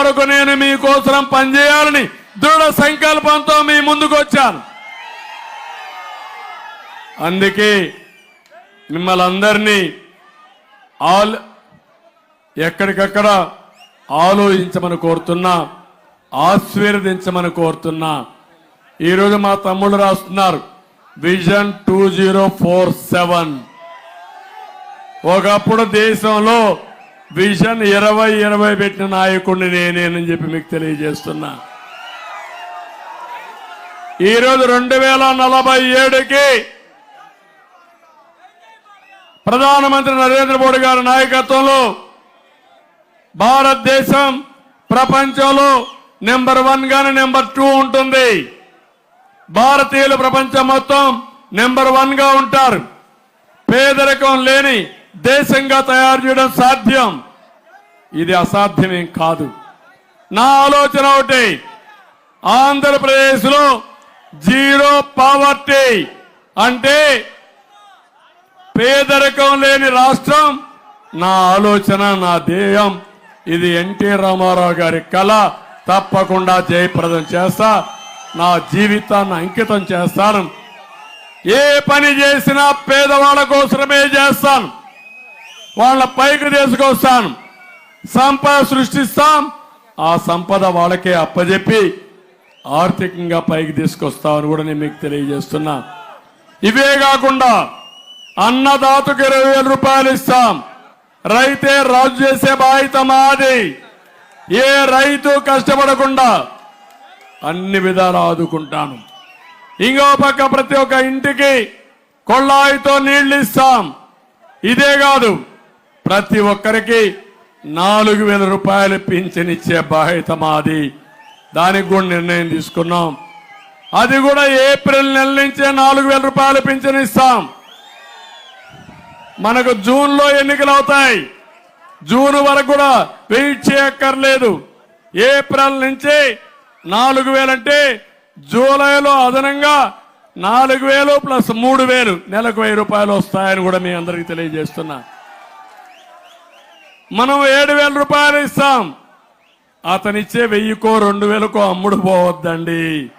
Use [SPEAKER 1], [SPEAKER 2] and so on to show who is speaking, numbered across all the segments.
[SPEAKER 1] వరకు నేను మీకోసం పనిచేయాలని దృఢ సంకల్పంతో మీ ముందుకు వచ్చాను అందుకే మిమ్మల్ని అందరినీ ఆల్ ఎక్కడికక్కడ ఆలోచించమని కోరుతున్నా ఆశీర్వదించమని కోరుతున్నా. ఈరోజు మా తమ్ముళ్ళు రాస్తున్నారు. Vision two zero four seven ఒకప్పుడు దేశంలో విజన్ ఇరవై ఇరవై పెట్టిన నాయకుడిని నేనేనని చెప్పి మీకు తెలియజేస్తున్నా. ఈరోజు రెండు వేల నలభై ఏడుకి ప్రధానమంత్రి నరేంద్ర మోడీ గారి నాయకత్వంలో భారతదేశం ప్రపంచంలో నెంబర్ వన్ గాని నెంబర్ టూ ఉంటుంది. భారతీయులు ప్రపంచం మొత్తం నెంబర్ వన్గా ఉంటారు. పేదరికం లేని దేశంగా తయారు చేయడం సాధ్యం. ఇది అసాధ్యమేం కాదు. నా ఆలోచన ఒకటి. ఆంధ్రప్రదేశ్లో జీరో పావర్టీ అంటే పేదరికం లేని రాష్ట్రం నా ఆలోచన నా ధ్యేయం. ఇది ఎన్టీ రామారావు గారి కళ. తప్పకుండా జయప్రదం చేస్తా. నా జీవితాన్ని అంకితం చేస్తాను. ఏ పని చేసినా పేదవాళ్ళ కోసమే చేస్తాను. వాళ్ళ పైకి తీసుకొస్తాను. సంపద సృష్టిస్తాం ఆ సంపద వాళ్ళకే అప్పజెప్పి ఆర్థికంగా పైకి తీసుకొస్తామని కూడా నేను మీకు తెలియజేస్తున్నా. ఇవే కాకుండా అన్నదాతకు ఇరవై వేల రూపాయలు ఇస్తాం. రైతే రాజు చేసే బాధ్యత మాది. ఏ రైతు కష్టపడకుండా అన్ని విధాలు ఆదుకుంటాను. ఇంకో పక్క ప్రతి ఒక్క ఇంటికి కొళ్ళాయితో నీళ్ళు ఇస్తాం. ఇదే కాదు ప్రతి ఒక్కరికి నాలుగు వేల రూపాయలు పింఛన్ ఇచ్చే బాధ్యత మాది. దానికి కూడా నిర్ణయం తీసుకున్నాం. అది కూడా ఏప్రిల్ నెల నుంచే నాలుగు వేల రూపాయలు పింఛన్ ఇస్తాం. మనకు జూన్లో ఎన్నికలు అవుతాయి. జూన్ వరకు కూడా వెయిట్ చేయక్కర్లేదు. ఏప్రిల్ నుంచి నాలుగు వేలంటే జూలైలో అదనంగా నాలుగు వేలు ప్లస్ మూడు వేలు. నెలకు వెయ్యి రూపాయలు వస్తాయని కూడా మీ అందరికీ తెలియజేస్తున్నా. మనం ఏడు వేల రూపాయలు ఇస్తాం. అతనిచ్చే వెయ్యికో రెండు వేలకో అమ్ముడు పోవద్దండి.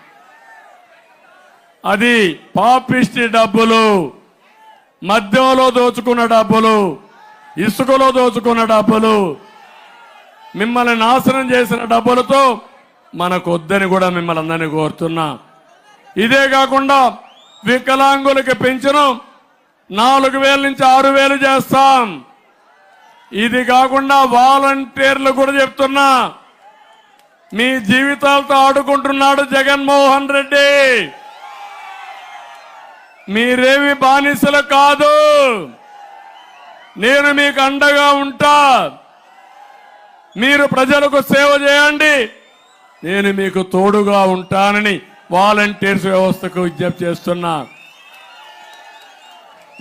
[SPEAKER 1] అది పాపిష్టి డబ్బులు మద్యంలో దోచుకున్న డబ్బులు ఇసుకలో దోచుకున్న డబ్బులు మిమ్మల్ని నాశనం చేసిన డబ్బులతో మనకొద్దని కూడా మిమ్మల్ని అందరినీ కోరుతున్నా. ఇదే కాకుండా వికలాంగులకి పెంచడం నాలుగు వేల నుంచి ఆరు వేలు చేస్తాం. ఇది కాకుండా వాలంటీర్లు కూడా చెప్తున్నా. మీ జీవితాలతో ఆడుకుంటున్నాడు జగన్మోహన్ రెడ్డి. మీరేమి బానిసలు కాదు. నేను మీకు అండగా ఉంటా. మీరు ప్రజలకు సేవ చేయండి. నేను మీకు తోడుగా ఉంటానని వాలంటీర్స్ వ్యవస్థకు విజ్ఞప్తి చేస్తున్నా.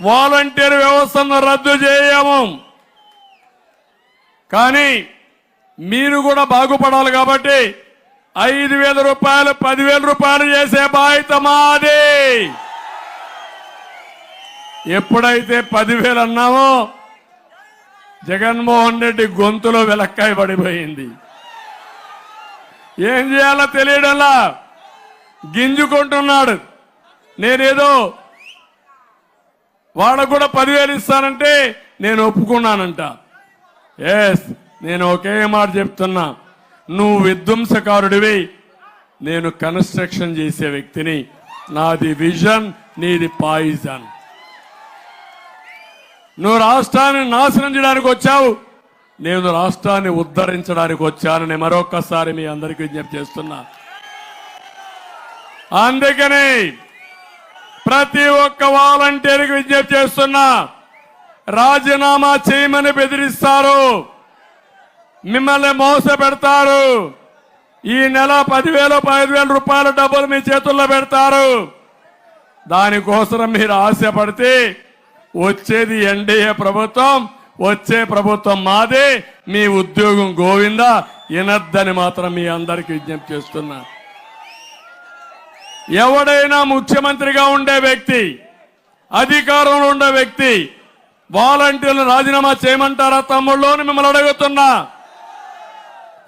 [SPEAKER 1] వాలంటీర్ వ్యవస్థను రద్దు చేయము. కానీ మీరు కూడా బాగుపడాలి కాబట్టి ఐదు వేల రూపాయలు పదివేల రూపాయలు చేసే బాధ్యత మాది. ఎప్పుడైతే పదివేలు అన్నామో జగన్మోహన్ రెడ్డి గొంతులో వెలక్కాయ పడిపోయింది. ఏం చేయాలో తెలియడంలా గింజుకుంటున్నాడు. నేనేదో వాళ్ళకు కూడా పదివేలు ఇస్తానంటే నేను ఒప్పుకున్నానంట. ఎస్ నేను ఒకే మాట చెప్తున్నా. నువ్వు విధ్వంసకారుడివి. నేను కన్స్ట్రక్షన్ చేసే వ్యక్తిని. నాది విజన్ నీది పాయిజన్. నువ్వు రాష్ట్రాన్ని నాశనం చేయడానికి వచ్చావు. నేను రాష్ట్రాన్ని ఉద్ధరించడానికి వచ్చానని మరొక్కసారి మీ అందరికీ విజ్ఞప్తి చేస్తున్నా. అందుకని ప్రతి ఒక్క వాలంటీర్కి విజ్ఞప్తి చేస్తున్నా. రాజీనామా చేయమని బెదిరిస్తారు. మిమ్మల్ని మోసపెడతారు. ఈ నెల పదివేలు పదివేల రూపాయల డబ్బులు మీ చేతుల్లో పెడతారు. దానికోసం మీరు ఆశపడితే వచ్చేది ఎన్డీఏ ప్రభుత్వం వచ్చే ప్రభుత్వం మాదే. మీ ఉద్యోగం గోవింద? వినద్దని మాత్రం మీ అందరికి విజ్ఞప్తి చేస్తున్నా. ఎవడైనా ముఖ్యమంత్రిగా ఉండే వ్యక్తి అధికారంలో ఉండే వ్యక్తి వాలంటీర్లు రాజీనామా చేయమంటారా తమ్ముళ్ళు అని మిమ్మల్ని అడుగుతున్నా.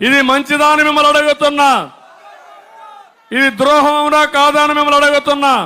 [SPEAKER 1] ఇది మంచిదా అని మిమ్మల్ని అడుగుతున్నా. ఇది ద్రోహం అవునా కాదా అని మిమ్మల్ని అడుగుతున్నా.